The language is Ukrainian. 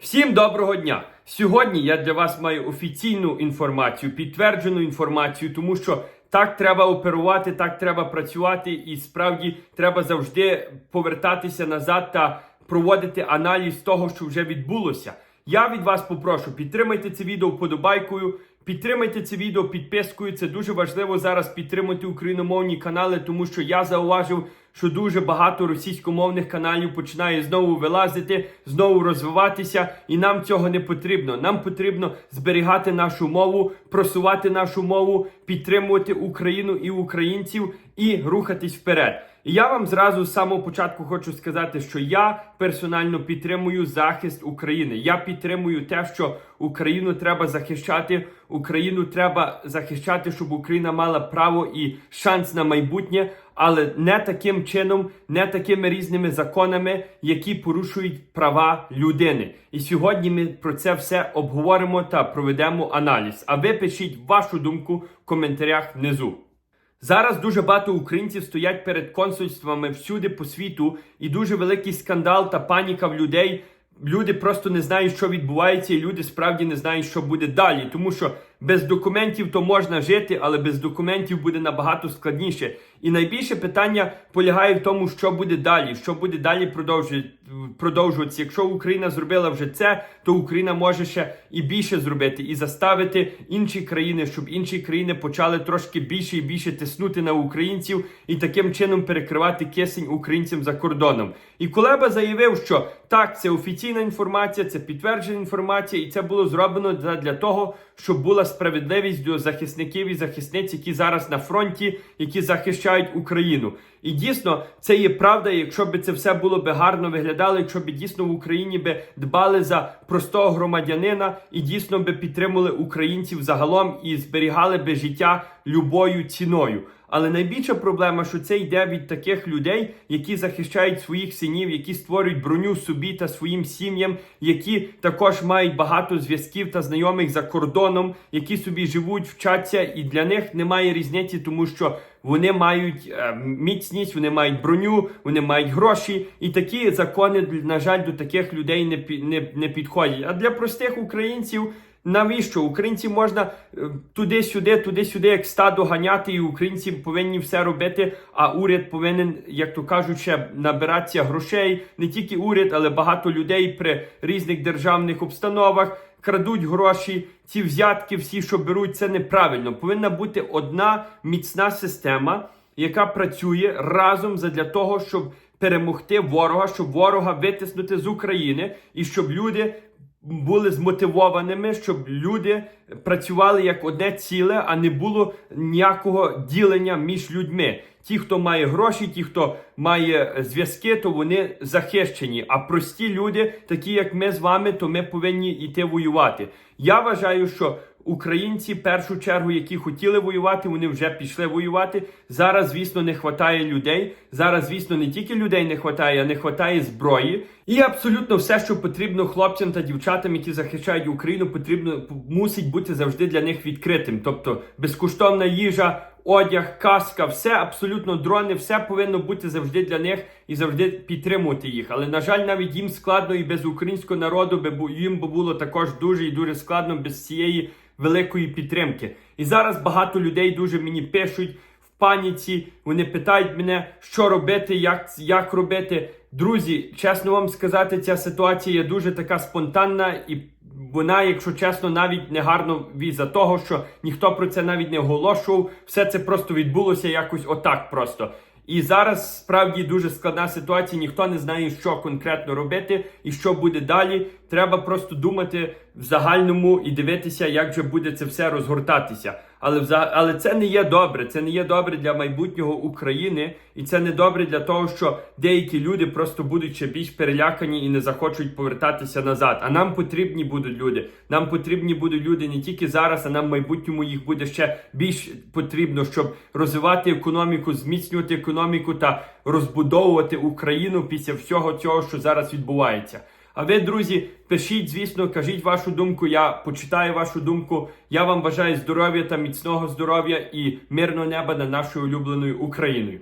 Всім доброго дня! Сьогодні я для вас маю офіційну інформацію, підтверджену інформацію, тому що так треба оперувати, так треба працювати, і справді треба завжди повертатися назад та проводити аналіз того, що вже відбулося. Я від вас попрошу, підтримайте це відео вподобайкою, підтримайте це відео підпискою. Це дуже важливо зараз підтримати україномовні канали, тому що я зауважив, що дуже багато російськомовних каналів починає знову вилазити, знову розвиватися, і нам цього не потрібно. Нам потрібно зберігати нашу мову, просувати нашу мову, підтримувати Україну і українців і рухатись вперед. І я вам зразу з самого початку хочу сказати, що я персонально підтримую захист України. Я підтримую те, що Україну треба захищати. Україну треба захищати, щоб Україна мала право і шанс на майбутнє, але не таким чином, не такими різними законами, які порушують права людини. І сьогодні ми про це все обговоримо та проведемо аналіз. А ви пишіть вашу думку в коментарях внизу. Зараз дуже багато українців стоять перед консульствами всюди по світу, і дуже великий скандал та паніка в людей. Люди просто не знають, що відбувається, і люди справді не знають, що буде далі. Тому що без документів то можна жити, але без документів буде набагато складніше. І найбільше питання полягає в тому, що буде далі, що буде далі продовжувати продовжуватися. Якщо Україна зробила вже це, то Україна може ще і більше зробити, і заставити інші країни, щоб інші країни почали трошки більше і більше тиснути на українців і таким чином перекривати кисень українцям за кордоном. І Кулеба заявив, що так, це офіційна інформація, це підтверджена інформація, і це було зроблено для того, щоб була справедливість до захисників і захисниць, які зараз на фронті, які захищають Україну. І дійсно, це є правда. Якщо б це все було би гарно виглядало, якщо б дійсно в Україні би дбали за простого громадянина і дійсно би підтримували українців загалом і зберігали би життя любою ціною. Але найбільша проблема, що це йде від таких людей, які захищають своїх синів, які створюють броню собі та своїм сім'ям, які також мають багато зв'язків та знайомих за кордоном, які собі живуть, вчаться, і для них немає різниці, тому що вони мають е, міцність, вони мають броню, вони мають гроші, і такі закони, на жаль, до таких людей не, не, не підходять. А для простих українців. Навіщо українці можна е, туди-сюди, туди-сюди, як стадо ганяти, і українці повинні все робити. А уряд повинен, як то кажуть, ще набиратися грошей. Не тільки уряд, але багато людей при різних державних обстановах крадуть гроші. Ці взятки, всі, що беруть, це неправильно. Повинна бути одна міцна система, яка працює разом задля того, щоб перемогти ворога, щоб ворога витиснути з України і щоб люди були змотивованими, щоб люди працювали як одне ціле, а не було ніякого ділення між людьми. Ті, хто має гроші, ті, хто має зв'язки, то вони захищені. А прості люди, такі як ми з вами, то ми повинні йти воювати. Я вважаю, що українці, в першу чергу, які хотіли воювати, вони вже пішли воювати. Зараз, звісно, не вистачає людей. Зараз, звісно, не тільки людей не вистачає, а не вистачає зброї. І абсолютно все, що потрібно хлопцям та дівчатам, які захищають Україну, потрібно мусить бути завжди для них відкритим. Тобто безкоштовна їжа. Одяг, каска, все абсолютно дрони, все повинно бути завжди для них і завжди підтримувати їх. Але на жаль, навіть їм складно і без українського народу би їм було також дуже і дуже складно без цієї великої підтримки. І зараз багато людей дуже мені пишуть в паніці. Вони питають мене, що робити, як, як робити. Друзі, чесно вам сказати, ця ситуація є дуже така спонтанна і вона, якщо чесно, навіть не гарно віза того, що ніхто про це навіть не оголошував. Все це просто відбулося якось отак просто. І зараз справді дуже складна ситуація. Ніхто не знає, що конкретно робити і що буде далі. Треба просто думати в загальному і дивитися, як же буде це все розгортатися. Але але це не є добре. Це не є добре для майбутнього України, і це не добре для того, що деякі люди просто будуть ще більш перелякані і не захочуть повертатися назад. А нам потрібні будуть люди. Нам потрібні будуть люди не тільки зараз, а нам в майбутньому їх буде ще більш потрібно, щоб розвивати економіку, зміцнювати економіку та розбудовувати Україну після всього цього, що зараз відбувається. А ви, друзі, пишіть, звісно, кажіть вашу думку. Я почитаю вашу думку. Я вам бажаю здоров'я та міцного здоров'я і мирного неба над нашою улюбленою Україною.